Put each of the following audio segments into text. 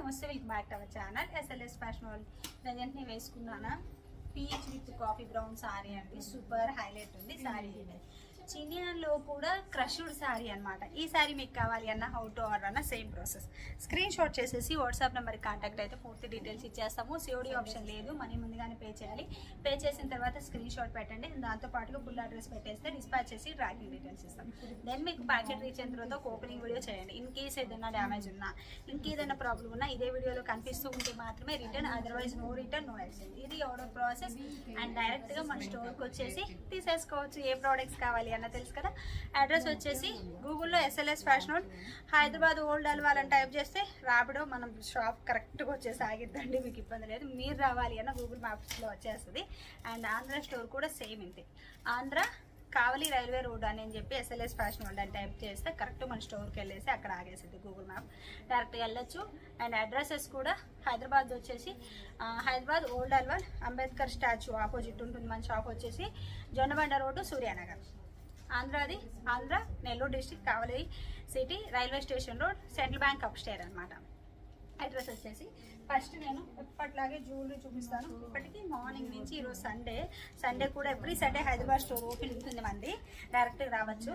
Namaste welcome back to our channel. SLS fashion వాళ్ళు present నేను వేసుకున్నానా? Peach with coffee brown sari అండి. Super highlight ఉంది సారీ చినియాన్లో కూడా క్రష్డ్ శారీ అన్నమాట. ఈ శారీ మీకు కావాలి అన్న హౌ టు ఆర్డర్ అన్న సేమ్ ప్రాసెస్ స్క్రీన్ షాట్ చేసేసి వాట్సాప్ నెంబర్కి కాంటాక్ట్ అయితే పూర్తి డీటెయిల్స్ ఇచ్చేస్తాము. సిఓడి ఆప్షన్ లేదు మనీ ముందుగానే పే చేయాలి. పే చేసిన తర్వాత స్క్రీన్ షాట్ పెట్టండి. దాంతో పాటుగా ఫుల్ అడ్రస్ పెట్టేస్తే డిస్పాచ్ చేసి ట్రాకింగ్ డీటెయిల్స్ ఇస్తాం. దెన్ మీకు ప్యాకెట్ రీచ్ అయిన తర్వాత ఓపెనింగ్ వీడియో చేయండి. ఇన్ కేస్ ఏదైనా డ్యామేజ్ ఉన్నా ఇంకేదైనా ప్రాబ్లం ఉన్నా ఇదే వీడియోలో కనిపిస్తూ ఉంటే మాత్రమే return otherwise no return no exchange ఇది ఆర్డర్ ప్రాసెస్ అండ్ డైరెక్ట్గా మన స్టోర్కి వచ్చేసి తీసేసుకోవచ్చు. ఏ ప్రోడక్ట్స్ కావాలి అన్న తెలుసు కదా? అడ్రస్ వచ్చేసి గూగుల్లో SLS fashion house Hyderabad old అల్వాలని type చేస్తే రాపిడో మనం షాప్ కరెక్ట్గా వచ్చేసి ఆగిద్దండి మీకు ఇబ్బంది లేదు. మీరు రావాలి అన్న గూగుల్ మ్యాప్స్లో వచ్చేస్తుంది. అండ్ ఆంధ్ర స్టోర్ కూడా సేమ్ ఇంతే. ఆంధ్ర కావలి రైల్వే రోడ్ అని అని చెప్పి ఎస్ఎల్ఎస్ ఫ్యాషన్ వరల్డ్ అని టైప్ చేస్తే కరెక్ట్ మన స్టోర్కి వెళ్ళేసి అక్కడ ఆగేసింది గూగుల్ మ్యాప్ డైరెక్ట్గా వెళ్ళొచ్చు. అండ్ అడ్రసెస్ కూడా హైదరాబాద్ వచ్చేసి Hyderabad old Alwal Ambedkar statue opposite ఉంటుంది మన షాప్ వచ్చేసి Jonnabanda road Suryanagar. ఆంధ్రాది Andhra Nellore district Kavali city railway station road central bank up stair అనమాట అడ్రస్ వచ్చేసి ఫస్ట్ నేను ఎప్పటిలాగే జ్యువెలరీ చూపిస్తాను. ఇప్పటికీ మార్నింగ్ నుంచి ఈరోజు సండే సండే కూడా every Sunday Hyderabad store open ఉంటుంది మంది. డైరెక్ట్గా రావచ్చు.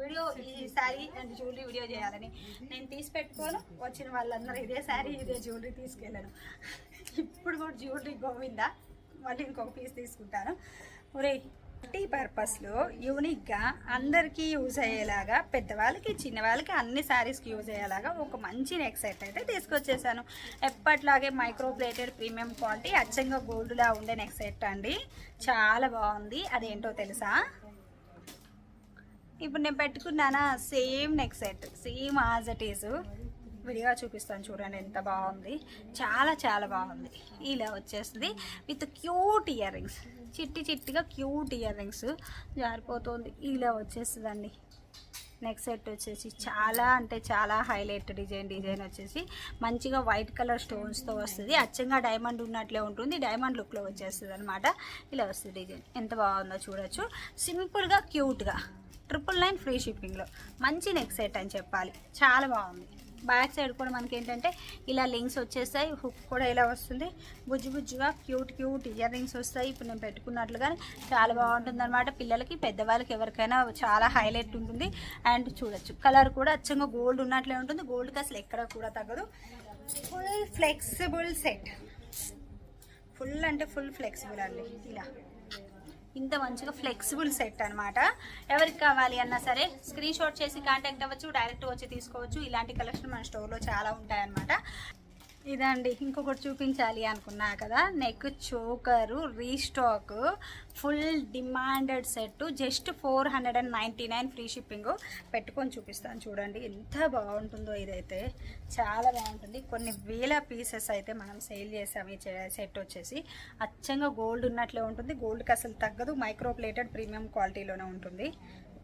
వీడియో ఈ శారీ అండ్ జ్యువెలరీ వీడియో చేయాలని. నేను తీసి పెట్టుకోను. వచ్చిన వాళ్ళందరూ ఇదే శారీ ఇదే జ్యువెలరీ తీసుకెళ్ళాను. ఇప్పుడు కూడా జ్యువెలరీ గోవిందా? మళ్ళీ ఇంకొక పీస్ తీసుకుంటాను. ఒరే టీ పర్పస్లో యూనిక్గా అందరికీ యూజ్ అయ్యేలాగా పెద్దవాళ్ళకి చిన్నవాళ్ళకి అన్ని శారీస్కి యూజ్ అయ్యేలాగా ఒక మంచి నెక్ సెట్ అయితే తీసుకొచ్చేసాను. ఎప్పట్లాగే మైక్రో ప్లేటెడ్ ప్రీమియం క్వాలిటీ అచ్చంగా గోల్డ్లా ఉండే నెక్ సెట్ అండి. చాలా బాగుంది. అదేంటో తెలుసా? ఇప్పుడు నేను పెట్టుకున్నానా? Same neck set same as it is విడిగా చూపిస్తాను చూడండి ఎంత బాగుంది. చాలా చాలా బాగుంది. ఇలా వచ్చేస్తుంది. విత్ క్యూట్ ఇయర్ రింగ్స్ చిట్టి చిట్టిగా క్యూట్ ఇయర్ రింగ్స్ జారిపోతుంది. ఇలా వచ్చేస్తుందండి. నెక్ సెట్ వచ్చేసి చాలా అంటే చాలా హైలైట్ డిజైన్ డిజైన్ వచ్చేసి మంచిగా వైట్ కలర్ స్టోన్స్తో వస్తుంది. అచ్చంగా డైమండ్ ఉన్నట్లే ఉంటుంది. డైమండ్ లుక్లో వచ్చేస్తుంది అనమాట ఇలా వస్తుంది డిజైన్. ఎంత బాగుందో చూడొచ్చు. సింపుల్గా క్యూట్గా ట్రిపుల్ నైన్ ఫ్రీ షిప్పింగ్లో మంచి నెక్ సెట్ అని చెప్పాలి. చాలా బాగుంది. బ్యాక్ సైడ్ కూడా మనకి ఏంటంటే ఇలా లింక్స్ వచ్చేస్తాయి హుక్ కూడా ఇలా వస్తుంది. బుజ్జు బుజ్జుగా క్యూట్ క్యూట్ ఇయర్ రింగ్స్ వస్తాయి. ఇప్పుడు నేను పెట్టుకున్నట్లుగా చాలా బాగుంటుంది అనమాట పిల్లలకి పెద్దవాళ్ళకి ఎవరికైనా చాలా హైలైట్ ఉంటుంది. అండ్ చూడొచ్చు కలర్ కూడా అచ్చంగా గోల్డ్ ఉన్నట్లే ఉంటుంది. గోల్డ్కి అసలు ఎక్కడ కూడా తగ్గదు. Full flexible set. ఫుల్ అంటే ఫుల్ ఫ్లెక్సిబుల్ అండి. ఇలా. ఇంత మంచిగా ఫ్లెక్సిబుల్ సెట్ అనమాట ఎవరికి కావాలి అన్నా సరే స్క్రీన్ షాట్ చేసి కాంటాక్ట్ అవ్వచ్చు డైరెక్ట్ వచ్చి తీసుకోవచ్చు. ఇలాంటి కలెక్షన్ మన స్టోర్లో చాలా ఉంటాయన్నమాట. ఇదండి ఇంకొకటి చూపించాలి అనుకున్నా కదా neck choker restock full demanded set just four hundred and ninety nine free shipping పెట్టుకొని చూపిస్తాను చూడండి ఎంత బాగుంటుందో ఇదైతే. చాలా బాగుంటుంది. కొన్ని వేల పీసెస్ అయితే మనం సేల్ చేసాము ఈ సెట్ వచ్చేసి. అచ్చంగా గోల్డ్ ఉన్నట్లే ఉంటుంది. గోల్డ్కి అసలు తగ్గదు. మైక్రో ప్లేటెడ్ ప్రీమియం క్వాలిటీలోనే ఉంటుంది.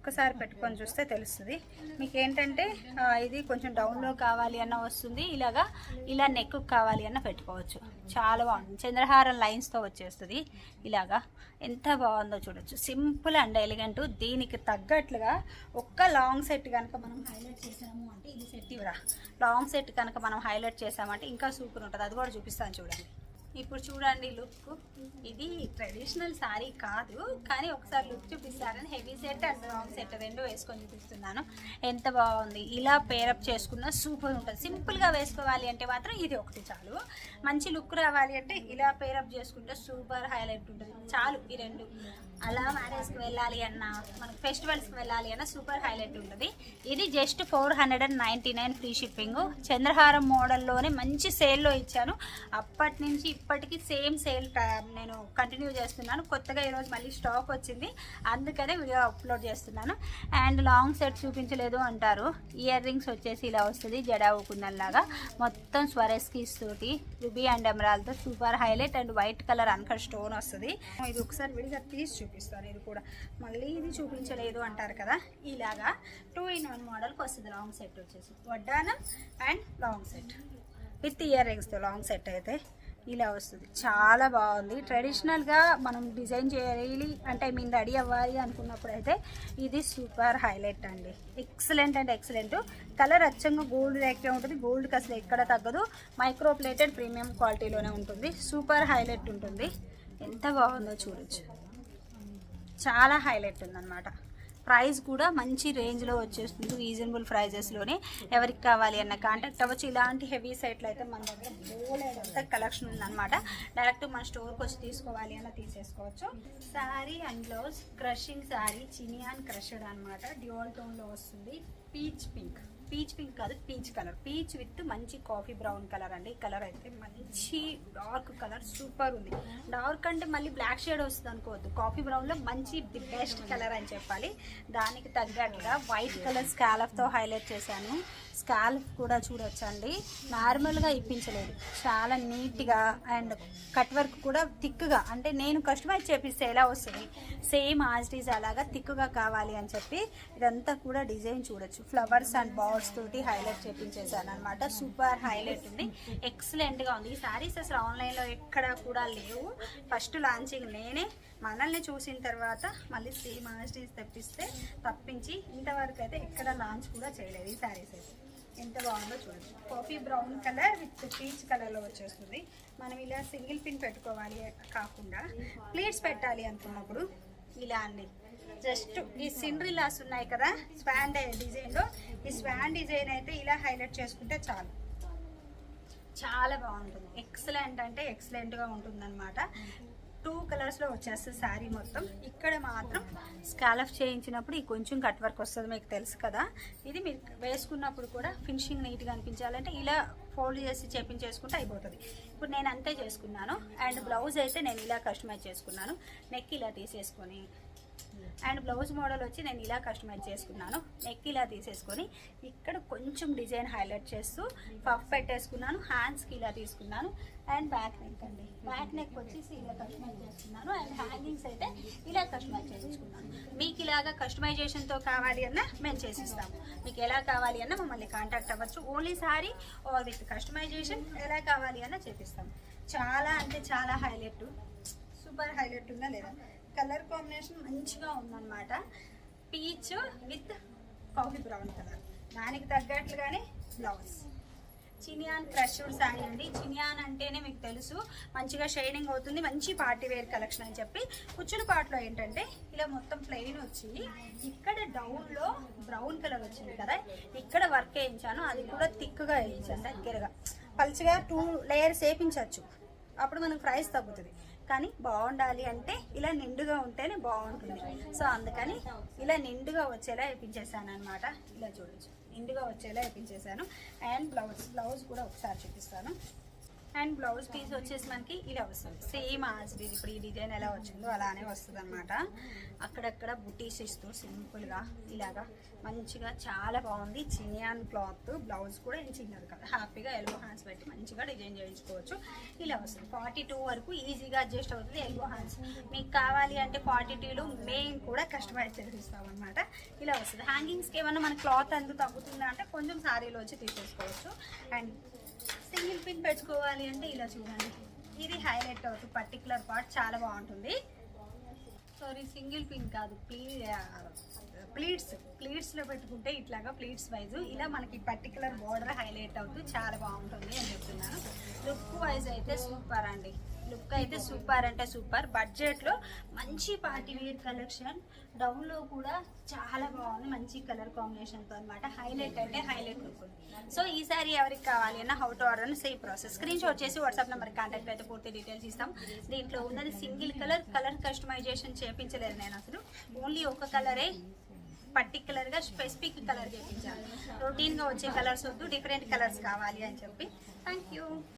ఒక్కసారి పెట్టుకొని చూస్తే తెలుస్తుంది. మీకు ఏంటంటే ఇది కొంచెం డౌన్లో కావాలి అన్న వస్తుంది. ఇలాగా ఇలా నెక్ కావాలి అన్న పెట్టుకోవచ్చు. చాలా బాగుంది. చంద్రహారం లైన్స్తో వచ్చేస్తుంది. ఇలాగా ఎంత బాగుందో చూడొచ్చు. సింపుల్ అండ్ ఎలిగెంట్ దీనికి తగ్గట్లుగా ఒక్క లాంగ్ సెట్ కనుక మనం హైలైట్ చేసాము అంటే ఇది సెట్ ఇవరా లాంగ్ సెట్ కనుక మనం హైలైట్ చేసామంటే ఇంకా సూపర్ ఉంటుంది. అది కూడా చూపిస్తాను చూడండి. ఇప్పుడు చూడండి లుక్ ఇది ట్రెడిషనల్ శారీ కాదు కానీ ఒకసారి look చూపిస్తారని heavy set and long set రెండు వేసుకొని చూపిస్తున్నాను. ఎంత బాగుంది? ఇలా పేరప్ చేసుకున్న సూపర్ ఉంటుంది. సింపుల్గా వేసుకోవాలి అంటే మాత్రం ఇది ఒకటి చాలు. మంచి లుక్ రావాలి అంటే ఇలా పేరప్ చేసుకుంటే సూపర్ హైలైట్ ఉంటుంది. చాలు ఈ రెండు. అలా మ్యారేజ్కి వెళ్ళాలి అన్న మనకి ఫెస్టివల్స్కి వెళ్ళాలి అన్న సూపర్ హైలైట్ ఉంటుంది. ఇది just four hundred and ninety nine free shipping చంద్రహారం మోడల్లోనే మంచి సేల్లో ఇచ్చాను. అప్పటి నుంచి ఇప్పటికీ సేమ్ సేల్ నేను కంటిన్యూ చేస్తున్నాను. కొత్తగా ఈరోజు మళ్ళీ స్టాక్ వచ్చింది. అందుకనే వీడియో అప్లోడ్ చేస్తున్నాను. అండ్ లాంగ్ సెట్ చూపించలేదు అంటారు. ఇయర్ రింగ్స్ వచ్చేసి ఇలా వస్తుంది జడా మొత్తం స్వరెస్కీస్ తోటి ruby and ఎమరాల్తో super highlight and white colour uncut stone వస్తుంది. ఇది ఒకసారి విడిగా తీసి చూపిస్తాను ఇది కూడా మళ్ళీ ఇది చూపించలేదు అంటారు కదా. ఇలాగా టూ ఇన్ వన్ మోడల్కి వస్తుంది లాంగ్ సెట్ వచ్చేసి. వడ్డానం and long set with ear రింగ్స్తో long set అయితే ఇలా వస్తుంది. చాలా బాగుంది. ట్రెడిషనల్గా మనం డిజైన్ చేయాలి అంటే మీన్ రెడీ అవ్వాలి అనుకున్నప్పుడు అయితే ఇది సూపర్ హైలైట్ అండి. ఎక్సలెంట్ అంటే ఎక్సలెంట్ కలర్ అచ్చంగా గోల్డ్ రేకే ఉంటుంది. గోల్డ్కి అసలు ఎక్కడ తగ్గదు. మైక్రో ప్లేటెడ్ ప్రీమియం క్వాలిటీలోనే ఉంటుంది. సూపర్ హైలైట్ ఉంటుంది. ఎంత బాగుందో చూడొచ్చు. చాలా హైలైట్ ఉందన్నమాట. ప్రైస్ కూడా మంచి రేంజ్లో వచ్చేస్తుంది రీజనబుల్ ప్రైజెస్లోనే ఎవరికి కావాలి అన్న కాంటాక్ట్ అవ్వచ్చు. ఇలాంటి హెవీ సైట్లు అయితే మన దగ్గర బోలెడంత కలెక్షన్ ఉందన్నమాట. డైరెక్ట్ మన స్టోర్కి వచ్చి తీసుకోవాలి అన్న తీసేసుకోవచ్చు. Sari and blouse crushing sari chinon crushed అనమాట డ్యూల్ టోన్లో వస్తుంది పీచ్ పింక్. పీచ్ పింక్ కాదు పీచ్ కలర్. పీచ్ విత్ మంచి కాఫీ బ్రౌన్ కలర్ అండి. ఈ కలర్ అయితే మంచి డార్క్ కలర్ సూపర్ ఉంది. డార్క్ అంటే మళ్ళీ బ్లాక్ షేడ్ వస్తుంది అనుకోవద్దు. కాఫీ బ్రౌన్లో మంచి ది బెస్ట్ కలర్ అని చెప్పాలి. దానికి తగ్గట్టుగా వైట్ కలర్ స్కాలఫ్తో హైలైట్ చేశాను. స్కాల్ఫ్ కూడా చూడొచ్చండి. నార్మల్గా ఇప్పించలేదు. చాలా నీట్గా అండ్ కట్ వర్క్ కూడా థిక్గా. అంటే నేను కస్టమైజ్ చేపిస్తే ఎలా వస్తుంది? సేమ్ ఆజ్ అలాగా థిక్గా కావాలి అని చెప్పి ఇదంతా కూడా డిజైన్ చూడొచ్చు. ఫ్లవర్స్ అండ్ బాల్స్ తోటి హైలైట్ చేపించేసాను అనమాట సూపర్ హైలైట్ ఉంది. ఎక్సలెంట్గా ఉంది. ఈ శారీస్ అసలు ఆన్లైన్లో ఎక్కడ కూడా లేవు. ఫస్ట్ లాంచింగ్ నేనే. మనల్ని చూసిన తర్వాత మళ్ళీ సేమ్ ఆజ్ తెప్పిస్తే తప్పించి ఇంతవరకు అయితే ఎక్కడ లాంచ్ కూడా చేయలేదు ఈ శారీస్ అయితే. ఎంత బాగుందో చూడండి. Coffee brown colour with peach కలర్లో వచ్చేస్తుంది. మనం ఇలా సింగిల్ పిన్ పెట్టుకోవాలి కాకుండా ప్లేట్స్ పెట్టాలి అనుకున్నప్పుడు ఇలా అండి. జస్ట్ ఈ సిండ్రిలాస్ ఉన్నాయి కదా స్వాన్ డిజైన్లో ఈ స్వాన్ డిజైన్ అయితే ఇలా హైలైట్ చేసుకుంటే చాలు. చాలా బాగుంటుంది. ఎక్సలెంట్ అంటే ఎక్సలెంట్గా ఉంటుందన్నమాట. టూ కలర్స్లో వచ్చేస్తుంది శారీ మొత్తం. ఇక్కడ మాత్రం స్కాలఫ్ చేయించినప్పుడు ఈ కొంచెం కట్ వర్క్ వస్తుంది మీకు తెలుసు కదా. ఇది మీరు వేసుకున్నప్పుడు కూడా ఫినిషింగ్ నీట్గా అనిపించాలంటే ఇలా ఫోల్డ్ చేసి చేపించేసుకుంటే అయిపోతుంది. ఇప్పుడు నేను అంతే చేసుకున్నాను. అండ్ బ్లౌజ్ అయితే నేను ఇలా కస్టమైజ్ చేసుకున్నాను. నెక్ ఇలా తీసేసుకొని అండ్ బ్లౌజ్ మోడల్ వచ్చి నేను ఇలా కస్టమైజ్ చేసుకున్నాను. నెక్ ఇలా తీసేసుకొని ఇక్కడ కొంచెం డిజైన్ హైలైట్ చేస్తూ పఫ్ పెట్టేసుకున్నాను. హ్యాండ్స్కి ఇలా తీసుకున్నాను. అండ్ బ్యాక్ నెక్ అండి. బ్యాక్ నెక్ వచ్చేసి ఇలా కస్టమైజ్ చేసుకున్నాను. అండ్ హ్యాంగింగ్స్ అయితే ఇలా కస్టమైజ్ చేసుకున్నాను. మీకు ఇలాగా కస్టమైజేషన్తో కావాలి అన్నా మేము చేసిస్తాము. మీకు ఎలా కావాలి అన్నా మమ్మల్ని కాంటాక్ట్ అవ్వచ్చు. Only sari or with customisation ఎలా కావాలి అన్నా చేపిస్తాము. చాలా అంటే చాలా హైలైట్. సూపర్ హైలైట్ ఉందా లేదా? కలర్ కాంబినేషన్ మంచిగా ఉందన్నమాట. Peach with coffee brown colour దానికి తగ్గట్లుగానే బ్లౌజ్. చినియాన్ క్రష్డ్ శారీ అండి. చినియాన్ అంటేనే మీకు తెలుసు మంచిగా షైనింగ్ అవుతుంది మంచి పార్టీ వేర్ కలెక్షన్ అని చెప్పి. కుచ్చుల పాటలో ఏంటంటే ఇలా మొత్తం ప్లెయిన్ వచ్చింది. ఇక్కడ డౌన్లో బ్రౌన్ కలర్ వచ్చింది కదా ఇక్కడ వర్క్ వేయించాను. అది కూడా థిక్గా వేయించాను దగ్గరగా. పల్చగా టూ లేయర్స్ వేయించవచ్చు అప్పుడు మనకు ప్రైస్ తగ్గుతుంది. కానీ బాగుండాలి అంటే ఇలా నిండుగా ఉంటేనే బాగుంటుంది. సో అందుకని ఇలా నిండుగా వచ్చేలా వేయించేసాను అనమాట ఇలా చూడొచ్చు. నిండుగా వచ్చేలా వేయించేసాను అండ్ బ్లౌజ్ బ్లౌజ్ కూడా ఒకసారి చూపిస్తాను. అండ్ బ్లౌజ్ పీస్ వచ్చేసి మనకి ఇలా వస్తుంది. సేమ్ యాజ్ ఇది. ఇప్పుడు ఈ డిజైన్ ఎలా వచ్చిందో అలానే వస్తుంది అనమాట అక్కడక్కడ బుటీస్ ఇస్తూ సింపుల్గా ఇలాగా మంచిగా చాలా బాగుంది. చినియాన్ క్లాత్ బ్లౌజ్ కూడా ఏం చిన్నది కదా. హ్యాపీగా ఎల్బో హ్యాండ్స్ పెట్టి మంచిగా డిజైన్ చేయించుకోవచ్చు. ఇలా వస్తుంది. ఫార్టీ టూ వరకు ఈజీగా అడ్జస్ట్ అవుతుంది ఎల్బో హ్యాండ్స్ మీకు కావాలి అంటే ఫార్టీ టూలో మెయిన్ కూడా కస్టమైజ్ చేసిస్తాం అనమాట ఇలా వస్తుంది. హ్యాంగింగ్స్కి ఏమన్నా మన క్లాత్ ఎందుకు తగ్గుతుందా అంటే కొంచెం శారీలో వచ్చి తీసేసుకోవచ్చు. అండ్ సింగిల్ పిన్ పెట్టుకోవాలి అంటే ఇలా చూడండి. ఇది హైలైట్ అవుతుంది పర్టికులర్ పార్ట్ చాలా బాగుంటుంది. సారీ సింగిల్ పిన్ కాదు ప్లీ ప్లీట్స్ ప్లీట్స్లో పెట్టుకుంటే ఇట్లాగా ప్లీట్స్ వైజ్ ఇలా మనకి పర్టికులర్ బార్డర్ హైలైట్ అవుతూ చాలా బాగుంటుంది అని చెప్తున్నాను. లుక్ వైజ్ అయితే సూపర్ అండి. లుక్ అయితే సూపర్ అంటే సూపర్ బడ్జెట్లో మంచి పార్టీ వేర్ కలెక్షన్. డౌన్లో కూడా చాలా బాగుంది. మంచి కలర్ కాంబినేషన్తో అనమాట హైలైట్ అంటే హైలైట్ లుక్ సో ఈసారి ఎవరికి కావాలి అన్న how to order same process screen shot చేసి వాట్సాప్ నెంబర్ కాంటాక్ట్ అయితే పూర్తి డీటెయిల్స్ ఇస్తాం. దీంట్లో ఉన్నది సింగిల్ కలర్ కలర్ కస్టమైజేషన్ చేపించలేదు నేను అసలు. ఓన్లీ ఒక కలరే పర్టికులర్గా స్పెసిఫిక్ కలర్ చేయించాను రొటీన్గా వచ్చే కలర్స్ వద్దు డిఫరెంట్ కలర్స్ కావాలి అని చెప్పి. Thank you